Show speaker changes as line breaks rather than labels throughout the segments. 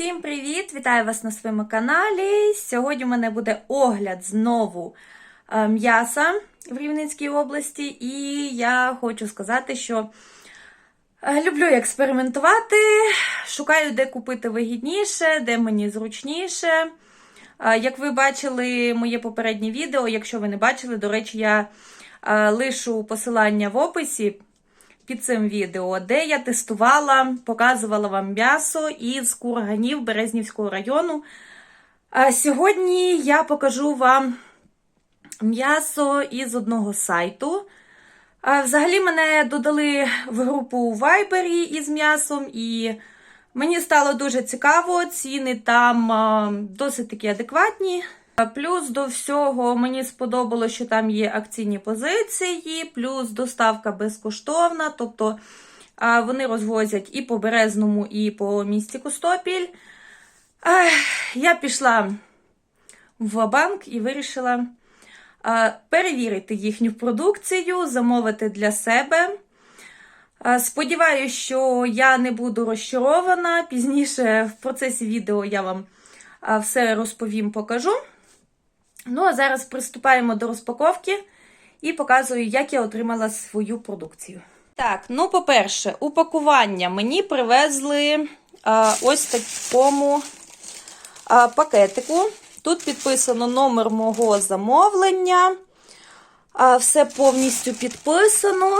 Всім привіт! Вітаю вас на своєму каналі. Сьогодні у мене буде огляд знову е, м'яса в Рівненській області, і я хочу сказати, що е, люблю експериментувати, шукаю, де купити вигідніше, де мені зручніше. Е, Як ви бачили моє попереднє відео, якщо ви не бачили, до речі, я лишу посилання в описі під цим відео, де я тестувала, показувала вам м'ясо із курганів Березнівського району. А сьогодні я покажу вам м'ясо із одного сайту. А Взагалі мене додали в групу у Вайбері із м'ясом, і мені стало дуже цікаво. Ціни там досить такі адекватні. А Плюс до всього мені сподобалося, що там є акційні позиції, плюс доставка безкоштовна. Тобто вони розвозять і по Березному, і по місті Костопіль. Я пішла в банк і вирішила перевірити їхню продукцію, замовити для себе. А, Сподіваюсь, що я не буду розчарована. Пізніше в процесі відео я вам все розповім, покажу. Ну, а зараз приступаємо до розпаковки і показую, як я отримала свою продукцію. Так, ну, по-перше, упакування мені привезли а, ось такому а, пакетику. Тут підписано номер мого замовлення. А, все повністю підписано.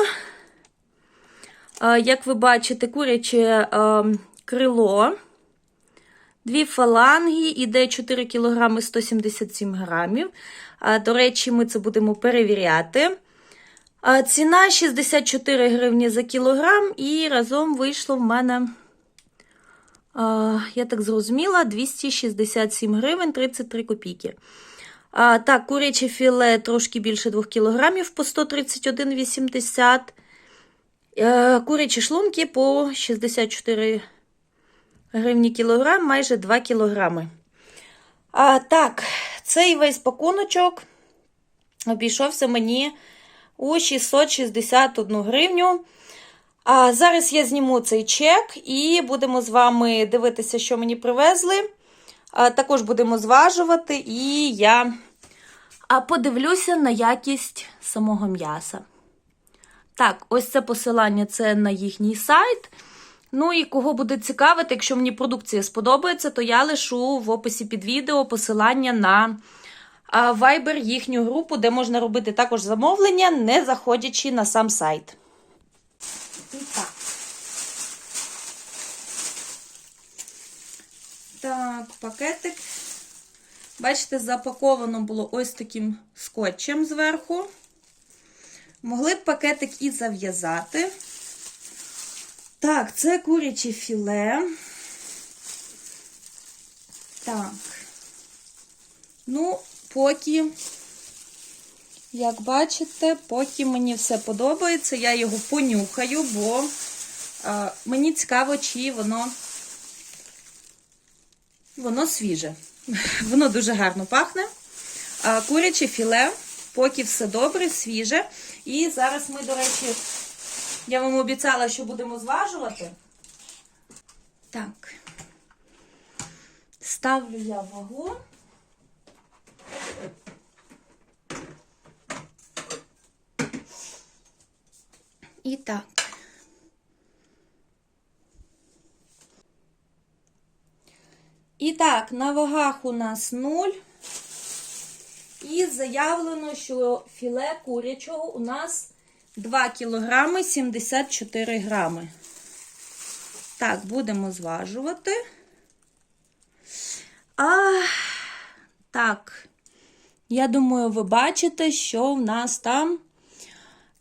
А, як ви бачите, куряче а, крило. Дві фаланги, іде 4 кг 177 грамів. До речі, ми це будемо перевіряти. Ціна 64 гривні за кілограм, і разом вийшло в мене, я так зрозуміла, 267 гривень 33 копійки. Так, куряче філе трошки більше 2 кг по 131,80 Е, Курячі шлунки по 64 гривні кілограм, майже 2 кілограми. А, так, цей весь пакуночок обійшовся мені у 661 гривню. А зараз я зніму цей чек і будемо з вами дивитися, що мені привезли. А, також будемо зважувати, і я подивлюся на якість самого м'яса. Так, ось це посилання це на їхній сайт. Ну і кого буде цікавити, якщо мені продукція сподобається, то я лишу в описі під відео посилання на Viber їхню групу, де можна робити також замовлення, не заходячи на сам сайт. Так. Так, пакетик. Бачите, запаковано було ось таким скотчем зверху. Могли б пакетик і зав'язати. Так, це куряче філе. Так. Ну, поки, як бачите, поки мені все подобається, я його понюхаю, бо а, мені цікаво, чи воно воно свіже. Воно дуже гарно пахне. А, куряче філе, поки все добре, свіже. І зараз ми, до речі, я вам обіцяла, що будемо зважувати. Так. Ставлю я вагу. І так. І так, на вагах у нас 0. І заявлено, що філе курячого у нас 2 кілограми 74 грами. Так, будемо зважувати. А, так, я думаю, ви бачите, що в нас там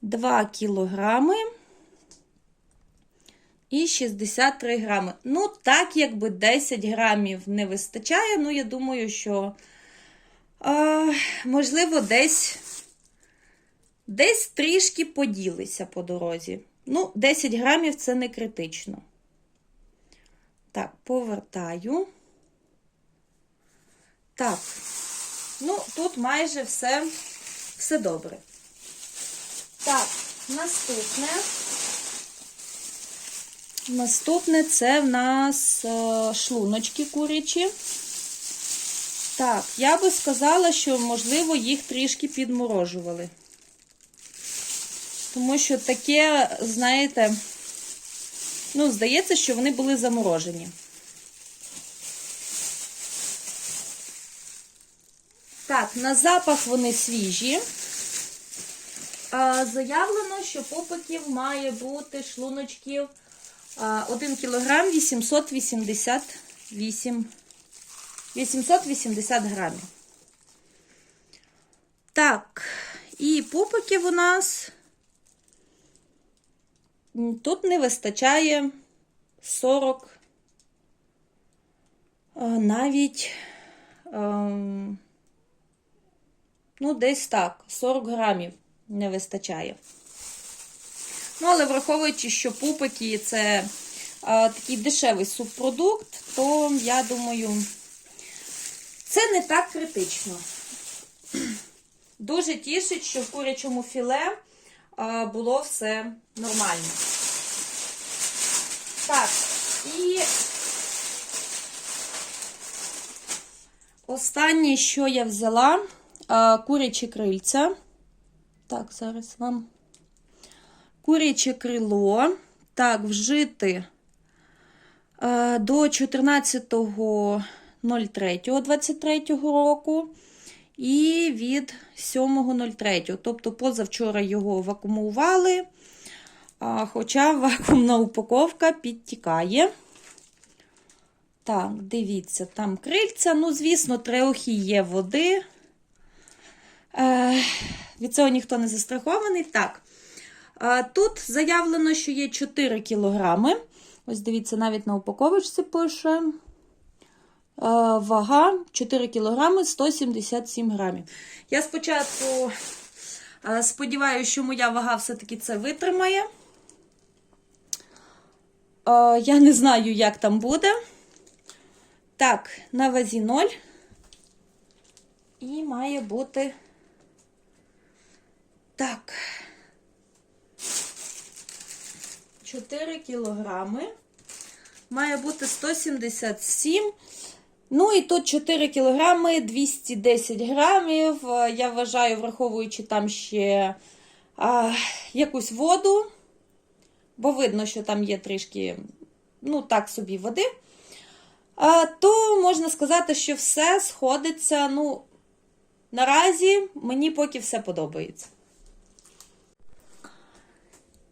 2 кілограми і 63 грами. Ну, так, якби 10 грамів не вистачає, ну, я думаю, що, а, можливо, десь. Десь трішки поділися по дорозі. Ну, 10 грамів це не критично. Так, повертаю. Так, ну, тут майже все, все добре. Так, наступне. Наступне це в нас е, шлуночки курячі. Так, я би сказала, що, можливо, їх трішки підморожували. Тому що таке, знаєте, ну, здається, що вони були заморожені. Так, на запах вони свіжі. Заявлено, що попиків має бути шлуночків а, 1 кг 888 880 грамів. Так, і пупиків у нас тут не вистачає 40, навіть, ем, ну, десь так, 40 грамів не вистачає. Ну, але враховуючи, що пупики це а, такий дешевий субпродукт, то я думаю, це не так критично. Дуже тішить, що в курячому філе було все нормально. Так, і останнє, що я взяла, курячі крильця. Так, зараз вам. Куряче крило. Так, вжити до 14.03.23 року і від 7.03. Тобто, позавчора його вакуумували, хоча вакуумна упаковка підтікає. Так, дивіться, там крильця. Ну, звісно, трохи є води. Е, від цього ніхто не застрахований. Так. Тут заявлено, що є 4 кілограми. Ось дивіться, навіть на упаковочці пише. Е, Вага 4 кілограми 177 грамів. Я спочатку е, сподіваюся, що моя вага все-таки це витримає. Е, Я не знаю, як там буде. Так, на вазі 0. І має бути. Так. 4 кілограми. Має бути 177. Ну, і тут 4 кілограми 210 грамів. Е, Я вважаю, враховуючи там ще а, якусь воду, бо видно, що там є трішки, ну, так собі води. А, то можна сказати, що все сходиться. Ну, наразі мені поки все подобається.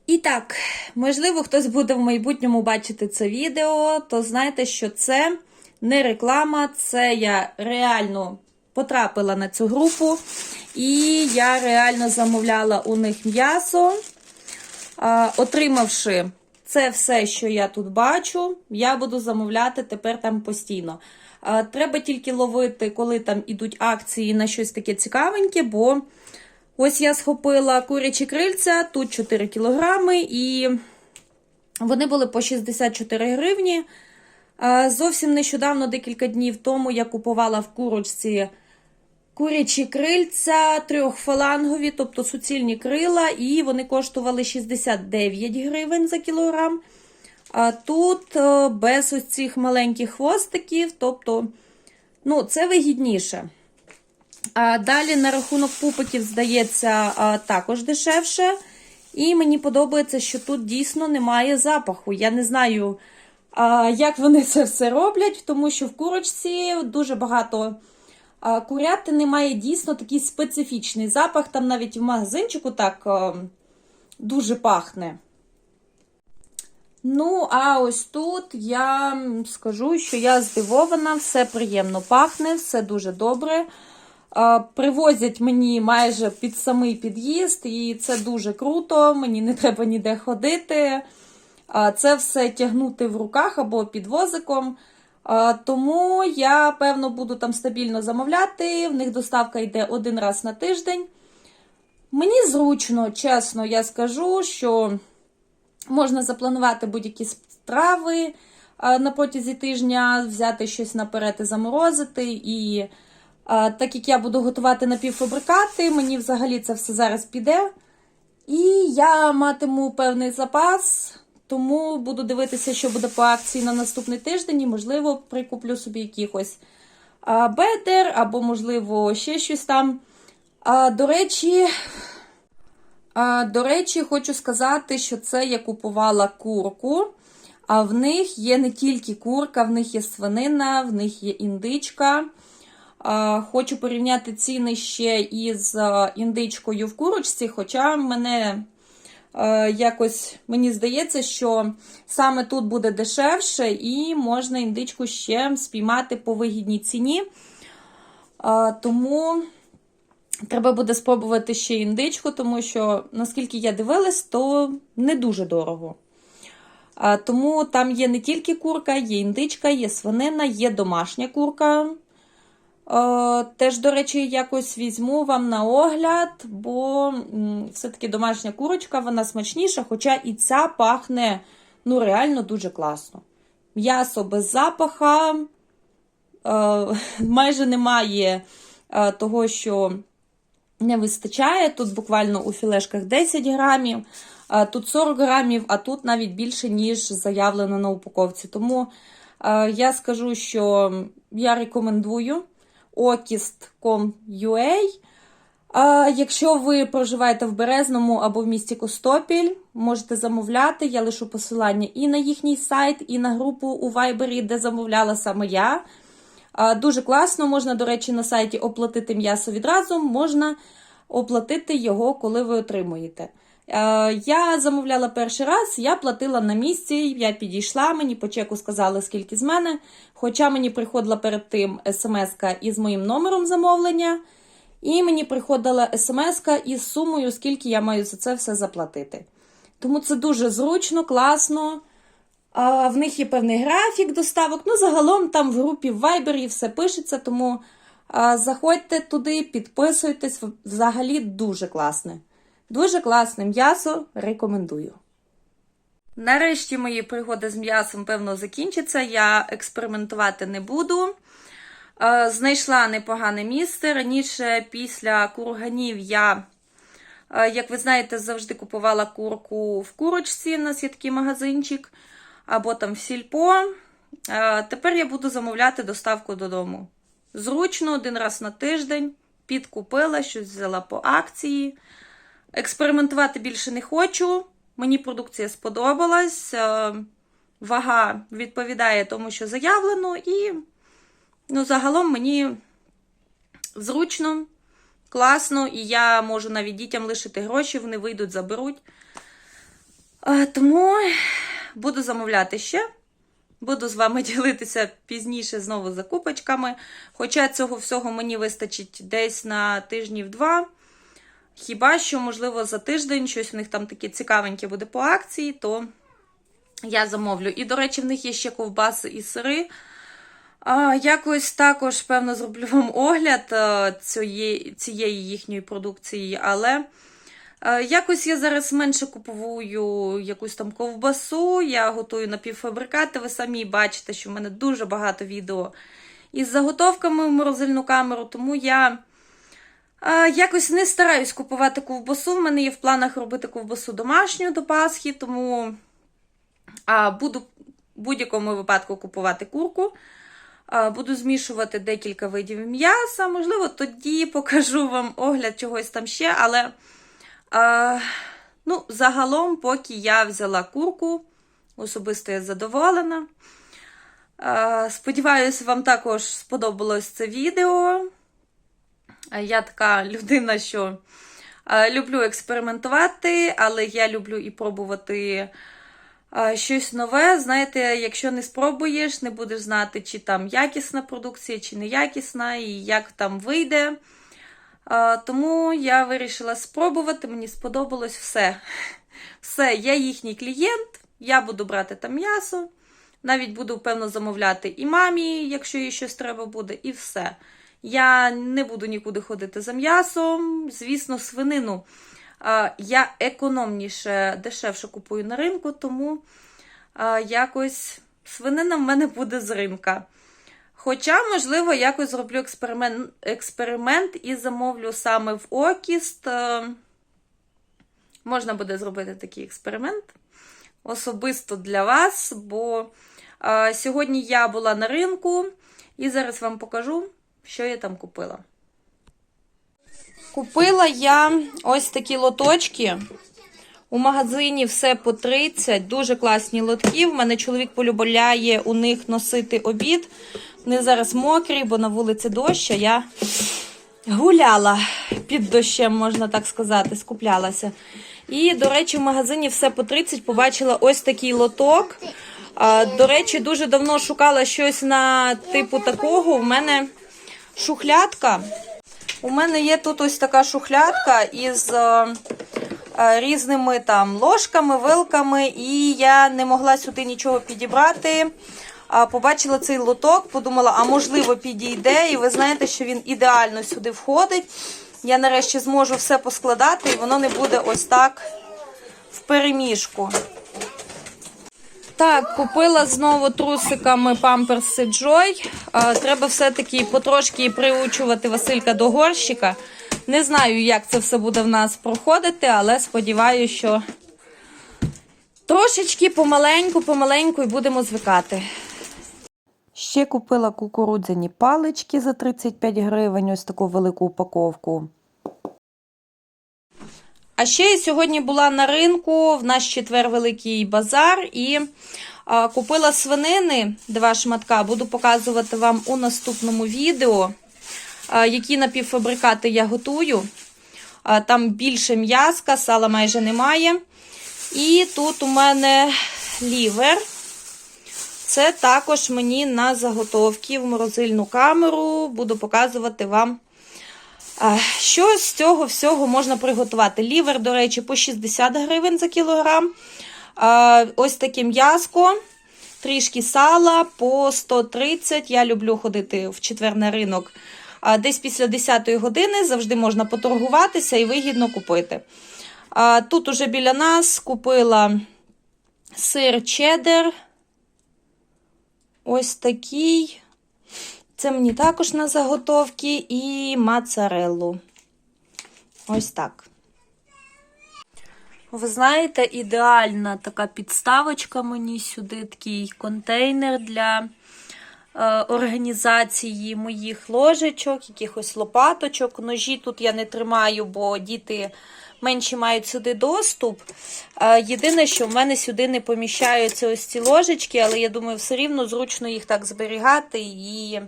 І так, можливо, хтось буде в майбутньому бачити це відео, то знайте, що це не реклама, це я реально потрапила на цю групу, і я реально замовляла у них м'ясо. Отримавши це все, що я тут бачу, я буду замовляти тепер там постійно. Треба тільки ловити, коли там ідуть акції на щось таке цікавеньке, бо. Ось я схопила курячі крильця, тут 4 кілограми, і вони були по 64 гривні. Зовсім нещодавно, декілька днів тому, я купувала в курочці курячі крильця трьохфалангові, тобто суцільні крила, і вони коштували 69 гривень за кілограм. А тут е, без ось цих маленьких хвостиків, тобто, ну, це вигідніше. А Далі на рахунок пупиків, здається, також дешевше. І мені подобається, що тут дійсно немає запаху. Я не знаю, як вони це все роблять, тому що в курочці дуже багато куряти немає дійсно такий специфічний запах. Там навіть в магазинчику так дуже пахне. Ну, а ось тут я скажу, що я здивована, все приємно пахне, все дуже добре. Привозять мені майже під самий під'їзд, і це дуже круто, мені не треба ніде ходити. Це все тягнути в руках або під возиком. Тому я, певно, буду там стабільно замовляти. В них доставка йде один раз на тиждень. Мені зручно, чесно, я скажу, що можна запланувати будь-які страви на протязі тижня, взяти щось наперед і заморозити. і так як я буду готувати напівфабрикати, мені взагалі це все зараз піде. І я матиму певний запас, Тому буду дивитися, що буде по акції на наступний тиждень, і, можливо, прикуплю собі якихось бедер, або, можливо, ще щось там. А, До речі, а, до речі, хочу сказати, що це я купувала курку. А в них є не тільки курка, в них є свинина, в них є індичка. А, Хочу порівняти ціни ще із індичкою в курочці, хоча мене якось мені здається, що саме тут буде дешевше і можна індичку ще спіймати по вигідній ціні. Тому треба буде спробувати ще індичку, тому що, наскільки я дивилась, то не дуже дорого. Тому там є не тільки курка, є індичка, є свинина, є домашня курка. Е, Теж, до речі, якось візьму вам на огляд, бо все-таки домашня курочка, вона смачніша, хоча і ця пахне ну, реально дуже класно. М'ясо без запаха, е, майже немає е, того, що не вистачає. Тут буквально у філешках 10 грамів, тут 40 грамів, а тут навіть більше, ніж заявлено на упаковці. Тому я скажу, що я рекомендую okist.com.ua. Якщо ви проживаєте в Березному або в місті Костопіль, можете замовляти. Я лишу посилання і на їхній сайт, і на групу у Вайбері, де замовляла саме я. Дуже класно, можна, до речі, на сайті оплатити м'ясо відразу, можна оплатити його, коли ви отримуєте. А, Я замовляла перший раз, я платила на місці, я підійшла, мені по чеку сказали, скільки з мене. Хоча мені приходила перед тим смс-ка із моїм номером замовлення, і мені приходила смс-ка із сумою, скільки я маю за це все заплатити. Тому це дуже зручно, класно. В них є певний графік доставок. Ну, загалом там в групі в Viber все пишеться, тому заходьте туди, підписуйтесь. Взагалі дуже класне. Дуже класне м'ясо рекомендую. Нарешті мої пригоди з м'ясом, певно, закінчаться. Я експериментувати не буду. Е, Знайшла непогане місце. Раніше, після курганів, я, е, як ви знаєте, завжди купувала курку в курочці. У нас є такий магазинчик, або там в сільпо. Е, Тепер я буду замовляти доставку додому. Зручно, один раз на тиждень. Підкупила, щось взяла по акції. Експериментувати більше не хочу. Мені продукція сподобалась. е, Вага відповідає тому, що заявлено, і ну, загалом мені зручно, класно, і я можу навіть дітям лишити гроші, вони вийдуть, заберуть. Е, Тому буду замовляти ще. Буду з вами ділитися пізніше знову закупочками. Хоча цього всього мені вистачить десь на тижнів два. Хіба що, можливо, за тиждень щось у них там таке цікавеньке буде по акції, то я замовлю. І, до речі, в них є ще ковбаси і сири. А, Якось також, певно, зроблю вам огляд а, цієї, цієї їхньої продукції, але а, якось я зараз менше купую якусь там ковбасу, я готую напівфабрикати. Ви самі бачите, що в мене дуже багато відео із заготовками в морозильну камеру, тому я. А, Якось не стараюсь купувати ковбасу. В мене є в планах робити ковбасу домашню до Пасхи, тому а, буду в будь-якому випадку купувати курку. А, Буду змішувати декілька видів м'яса. Можливо, тоді покажу вам огляд чогось там ще, але а, ну, загалом, поки я взяла курку, особисто я задоволена. Сподіваюся, вам також сподобалось це відео. Я така людина, що люблю експериментувати, але я люблю і пробувати щось нове. Знаєте, якщо не спробуєш, не будеш знати, чи там якісна продукція, чи неякісна, і як там вийде. Тому я вирішила спробувати, мені сподобалось все. Все, я їхній клієнт, я буду брати там м'ясо. Навіть буду, певно, замовляти і мамі, якщо їй щось треба буде, і все. Я не буду нікуди ходити за м'ясом. Звісно, свинину я економніше, дешевше купую на ринку, тому якось свинина в мене буде з ринка. Хоча, можливо, якось зроблю експеримент експеримент і замовлю саме в Окіст. Можна буде зробити такий експеримент. особисто для вас, бо е, сьогодні я була на ринку і зараз вам покажу, що я там купила. Купила я ось такі лоточки. У магазині все по 30, дуже класні лотки. В мене чоловік полюбляє у них носити обід. Вони зараз мокрі, бо на вулиці дощ, а я гуляла під дощем, можна так сказати, скуплялася. І, до речі, в магазині все по 30 побачила ось такий лоток. До речі, дуже давно шукала щось на типу такого. У мене шухлядка. У мене є тут ось така шухлядка із е, е, різними там ложками, вилками, і я не могла сюди нічого підібрати. Побачила цей лоток, подумала, а можливо підійде. І ви знаєте, що він ідеально сюди входить. Я нарешті зможу все поскладати, і воно не буде ось так в переміжку. Так, купила знову трусиками памперси Joy. Треба все-таки потрошки приучувати Василька до горщика. Не знаю, як це все буде в нас проходити, але сподіваюся, що трошечки помаленьку, помаленьку і будемо звикати.
Ще купила кукурудзяні палички за 35 гривень, ось таку велику упаковку.
А ще я сьогодні була на ринку, в наш четвер великий базар, і а, купила свинини, два шматка. Буду показувати вам у наступному відео, а, які напівфабрикати я готую. А, там більше м'язка, сала майже немає. І тут у мене лівер. Це також мені на заготовки в морозильну камеру. Буду показувати вам. Що з цього всього можна приготувати? Лівер, до речі, по 60 гривень за кілограм. Ось таке м'язко, трішки сала по 130. Я люблю ходити в четвер на ринок. Десь після 10 години завжди можна поторгуватися і вигідно купити. Тут уже біля нас купила сир чеддер. Ось такий. Це мені також на заготовки і моцареллу. Ось так. Ви знаєте, ідеальна така підставочка мені сюди, такий контейнер для організації моїх ложечок, якихось лопаточок. Ножі тут я не тримаю, бо діти менші мають сюди доступ. Е, єдине, що в мене сюди не поміщаються ось ці ложечки, але я думаю, все рівно зручно їх так зберігати. І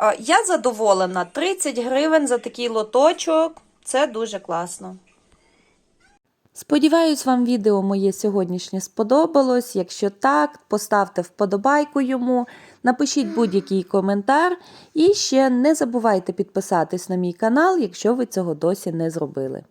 е, я задоволена. 30 гривень за такий лоточок. Це дуже класно.
Сподіваюсь, вам відео моє сьогоднішнє сподобалось. Якщо так, поставте вподобайку йому, напишіть будь-який коментар і ще не забувайте підписатись на мій канал, якщо ви цього досі не зробили.